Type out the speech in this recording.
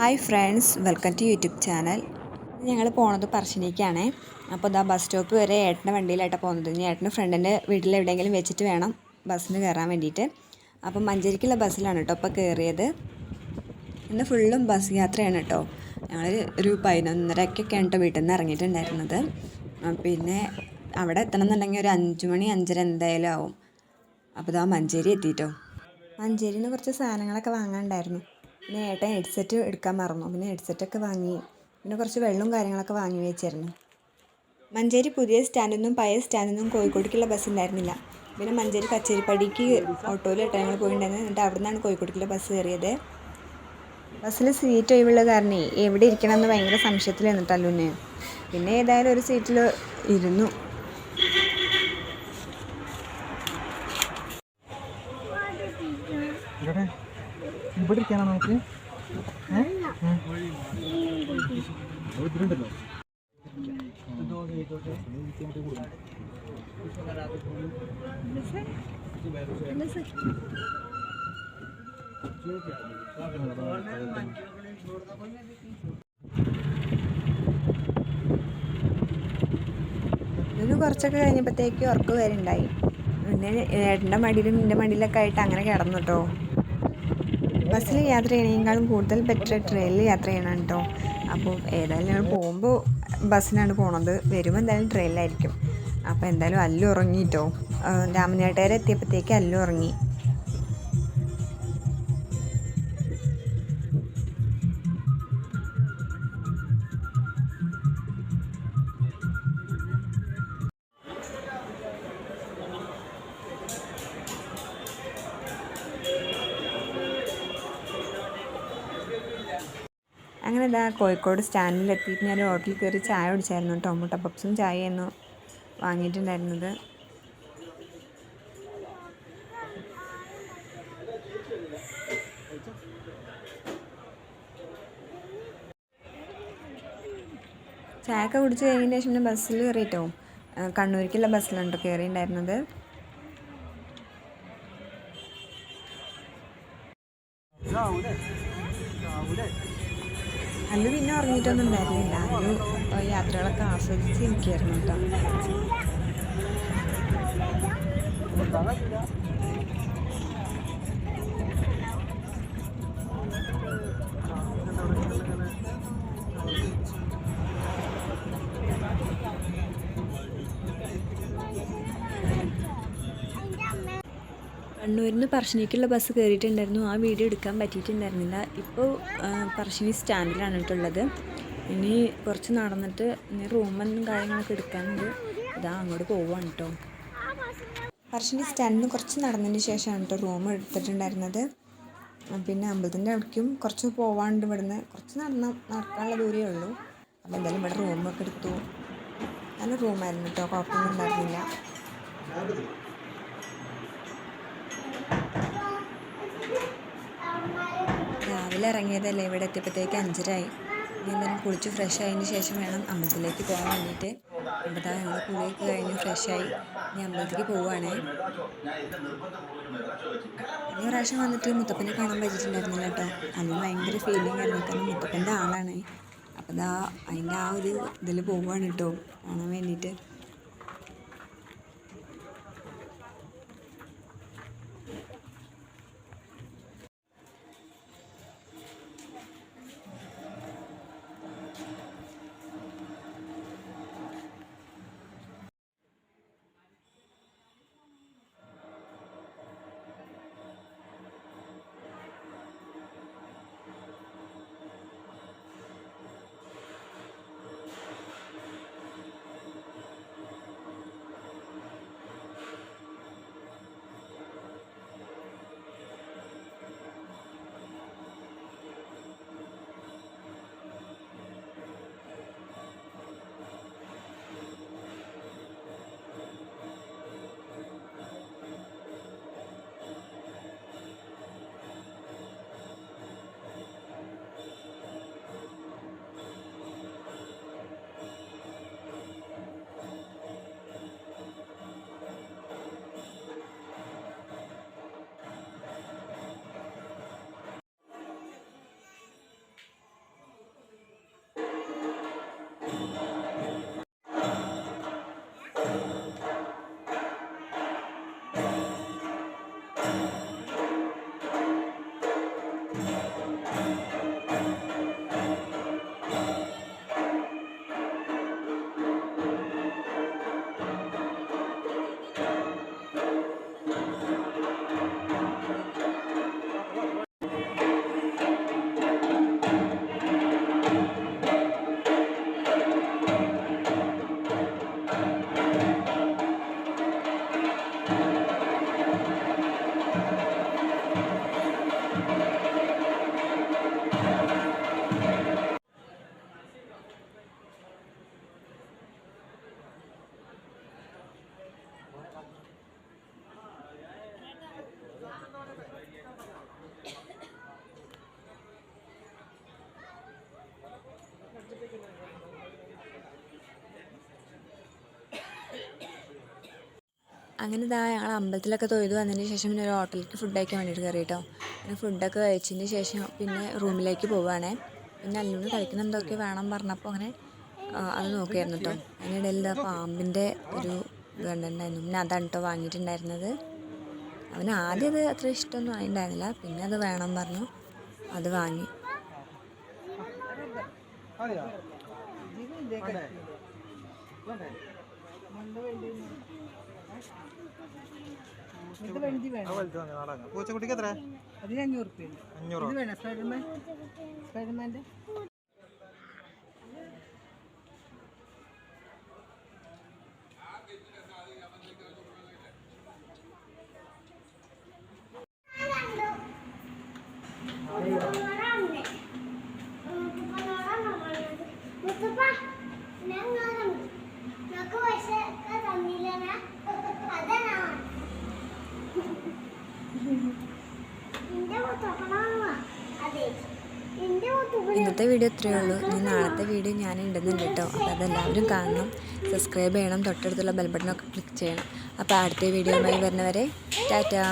Hi friends welcome to YouTube channel. ഞങ്ങൾ പോണത് പറശ്ശിനിക്കാണ്. അപ്പോൾ ഇതാ ബസ് സ്റ്റോപ്പ് വരെ ഏട്ടന്റെ വണ്ടിയിലായിട്ടാണ് പോകുന്നത് ഇനി ഏട്ടന്റെ ഫ്രണ്ടിന്റെ വീട്ടിൽ എവിടെയെങ്കിലും വെച്ചിട്ട് വേണം ബസ്സിന് കയറാൻ വേണ്ടിയിട്ട്. അപ്പം മഞ്ചേരിക്കുള്ള ബസ്സിലാണ് കേട്ടോ അപ്പോൾ കയറിയത്. ഇന്ന് ഫുള്ളും ബസ് യാത്രയാണ് കേട്ടോ ഞങ്ങൾ ഒരു പതിനൊന്നരക്കൊക്കെയാണ് കേട്ടോ വീട്ടിൽ നിന്ന് ഇറങ്ങിയിട്ടുണ്ടായിരുന്നത്. പിന്നെ അവിടെ എത്തണം എന്നുണ്ടെങ്കിൽ ഒരു അഞ്ച് മണി അഞ്ചര എന്തായാലും ആവും. അപ്പോൾ ഇതാ മഞ്ചേരി എത്തിയിട്ടോ മഞ്ചേരിയിൽ കുറച്ച് സാധനങ്ങളൊക്കെ വാങ്ങാനുണ്ടായിരുന്നു. പിന്നെ ഏട്ടൻ ഹെഡ്സെറ്റ് എടുക്കാൻ മറന്നു. പിന്നെ ഹെഡ്സെറ്റൊക്കെ വാങ്ങി. പിന്നെ കുറച്ച് വെള്ളവും കാര്യങ്ങളൊക്കെ വാങ്ങി വെച്ചിരുന്നു മഞ്ചേരി പുതിയ സ്റ്റാൻഡിൽ പഴയ സ്റ്റാൻഡിൽ നിന്നും കോഴിക്കോടേക്കുള്ള ബസ് ഉണ്ടായിരുന്നില്ല. പിന്നെ മഞ്ചേരി കച്ചേരിപ്പടിക്ക് ഓട്ടോയിലിട്ട് ഞങ്ങൾ പോയിട്ടുണ്ടായിരുന്നു എന്നിട്ട് അവിടെ നിന്നാണ് കോഴിക്കോടേക്കുള്ള ബസ് കയറിയത് ബസ്സിൽ സീറ്റ് ഒഴിവുള്ള കാരണം എവിടെ ഇരിക്കണം എന്ന് ഭയങ്കര സംശയത്തിൽ നിന്നിട്ടല്ലുന്നെ പിന്നെ ഏതായാലും ഒരു സീറ്റിൽ ഇരുന്നു. ഇവിടെ ഇവിടെ ഇരിക്കാനാ നമുക്ക് ഇതിന് കുറച്ചൊക്കെ കഴിഞ്ഞപ്പോഴത്തേക്ക് ഉറക്കം വരുന്നുണ്ടായി പിന്നെ ഏട്ടന്റെ മടിയിലും എന്റെ മടിയിലൊക്കെ ആയിട്ട് അങ്ങനെ കിടന്നു കേട്ടോ. ബസ്സിൽ യാത്ര ചെയ്യണേക്കാളും കൂടുതൽ ബെറ്റർ ട്രെയിനിൽ യാത്ര ചെയ്യണം കേട്ടോ അപ്പോൾ ഏതായാലും ഞങ്ങൾ പോകുമ്പോൾ ബസ്സിനാണ് പോണത്. വരുമ്പോൾ എന്തായാലും ട്രെയിനിലായിരിക്കും അപ്പോൾ എന്തായാലും അല്ലു ഉറങ്ങിയിട്ടോ രാമനേട്ടേരെ എത്തിയപ്പോഴത്തേക്ക് അല്ലു ഉറങ്ങി. ഇതാ കോഴിക്കോട് സ്റ്റാൻഡിൽ എത്തിയിട്ട് ഞാൻ ഹോട്ടലിൽ കയറി ചായ കുടിച്ചായിരുന്നു. കേട്ടോ മുട്ട പപ്സും ചായയായിരുന്നു വാങ്ങിയിട്ടുണ്ടായിരുന്നത്. ചായയൊക്കെ കുടിച്ച് കഴിഞ്ഞതിന് ശേഷം പിന്നെ ബസ്സിൽ കയറിയിട്ടോ? കണ്ണൂരിക്കുള്ള ബസ്സിലാണ് കേട്ടോ കയറിയിട്ടുണ്ടായിരുന്നത്? അല്ലു പിന്നെ ഉറങ്ങിയിട്ടൊന്നും ഉണ്ടായിരുന്നില്ല. അന്ന് യാത്രകളൊക്കെ ആസ്വദിച്ച് ഇരിക്കുകയായിരുന്നു കേട്ടോ. കണ്ണൂരിൽ പറശ്ശിനിക്കുള്ള ബസ് കയറിയിട്ടുണ്ടായിരുന്നു ആ വീഡിയോ എടുക്കാൻ പറ്റിയിട്ടുണ്ടായിരുന്നില്ല. ഇപ്പോൾ പറശ്ശിനി സ്റ്റാൻഡിലാണ് കേട്ടുള്ളത് ഇനി കുറച്ച് നടന്നിട്ട് ഇനി റൂമെന്നും കാര്യങ്ങളൊക്കെ എടുക്കാനുണ്ട്. ഇതാ അങ്ങോട്ട് പോവാണ് കേട്ടോ. പറശ്ശിനി സ്റ്റാൻഡിൽ നിന്ന് കുറച്ച് നടന്നതിന് ശേഷമാണ് കേട്ടോ റൂം എടുത്തിട്ടുണ്ടായിരുന്നത്. പിന്നെ അമ്പലത്തിന്റെ അവിടേക്കും കുറച്ച് പോവാണ്ട് ഇവിടുന്ന്. കുറച്ച് നടന്ന നടക്കാനുള്ള ദൂരമേ ഉള്ളൂ. അപ്പോൾ എന്തായാലും ഇവിടെ റൂമൊക്കെ എടുത്തു. നല്ല റൂമായിരുന്നു കേട്ടോ. കുഴപ്പമൊന്നും ഉണ്ടായിരുന്നില്ല. രാവിലെ ഇറങ്ങിയതല്ലേ ഇവിടെ എത്തിയപ്പോഴത്തേക്ക് അഞ്ചരായി. ഇനി എന്തായാലും കുളിച്ച് ഫ്രഷ് ആയതിന് ശേഷം വേണം അമ്പലത്തിലേക്ക് പോകാൻ വേണ്ടിയിട്ട്. ഇവിടെ ഞങ്ങൾ കുളിയൊക്കെ കഴിഞ്ഞ് ഫ്രഷായി ഇനി അമ്പലത്തിലേക്ക് പോവുകയാണേ ഈ പ്രാവശ്യം വന്നിട്ട് മുത്തപ്പനെ കാണാൻ പറ്റിയിട്ടുണ്ടായിരുന്നില്ല കേട്ടോ. അതിന് ഭയങ്കര ഫീലിംഗ് ആയിരുന്നു. കാരണം മുത്തപ്പന്റെ ആളാണ്. അപ്പോൾ ആ അതിന്റെ ആ ഒരു ഇതിൽ പോവുകയാണ് കേട്ടോ. കാണാൻ വേണ്ടിയിട്ട്. അങ്ങനെ ഇതാ ഞങ്ങൾ അമ്പലത്തിലൊക്കെ തൊഴുതു വന്നതിന് ശേഷം പിന്നെ ഒരു ഹോട്ടലിലേക്ക് ഫുഡ് കഴിക്കാൻ വേണ്ടിയിട്ട് കയറി കേട്ടോ അങ്ങനെ ഫുഡൊക്കെ കഴിച്ചതിന് ശേഷം പിന്നെ റൂമിലേക്ക് പോവുകയാണേ പിന്നെ അല്ലൂന് കഴിക്കുന്ന എന്തൊക്കെ വേണം പറഞ്ഞപ്പോൾ അങ്ങനെ അത് നോക്കിയായിരുന്നു കേട്ടോ അതിനിടയിൽ പാമ്പിന്റെ ഒരു ഇത് കണ്ടിട്ടുണ്ടായിരുന്നു. പിന്നെ അതാണ് കേട്ടോ വാങ്ങിയിട്ടുണ്ടായിരുന്നത്. അവന് ആദ്യം അത് അത്ര ഇഷ്ടമൊന്നും ആയിട്ടുണ്ടായിരുന്നില്ല. പിന്നെ അത് വേണം പറഞ്ഞു. അത് വാങ്ങി. അതെയോ ഇത് വേണം പൂച്ചക്കുട്ടിക്ക് എത്ര അതിന് അഞ്ഞൂറ് റുപ്യ അഞ്ഞൂറ് സ്പൈഡർമാൻ സ്പൈഡർമാന്റെ ഇന്നത്തെ വീഡിയോ ഇത്രയേ ഉള്ളൂ. ഇനി നാളത്തെ വീഡിയോ ഞാൻ ഉണ്ടെന്നുണ്ട് കേട്ടോ. അപ്പോൾ അതെല്ലാവരും കാണണം. സബ്സ്ക്രൈബ് ചെയ്യണം. തൊട്ടടുത്തുള്ള ബെൽ ബട്ടണൊക്കെ ക്ലിക്ക് ചെയ്യണം. അപ്പോൾ അടുത്ത വീഡിയോയുമായി വരുന്നവരെ ടാറ്റാ.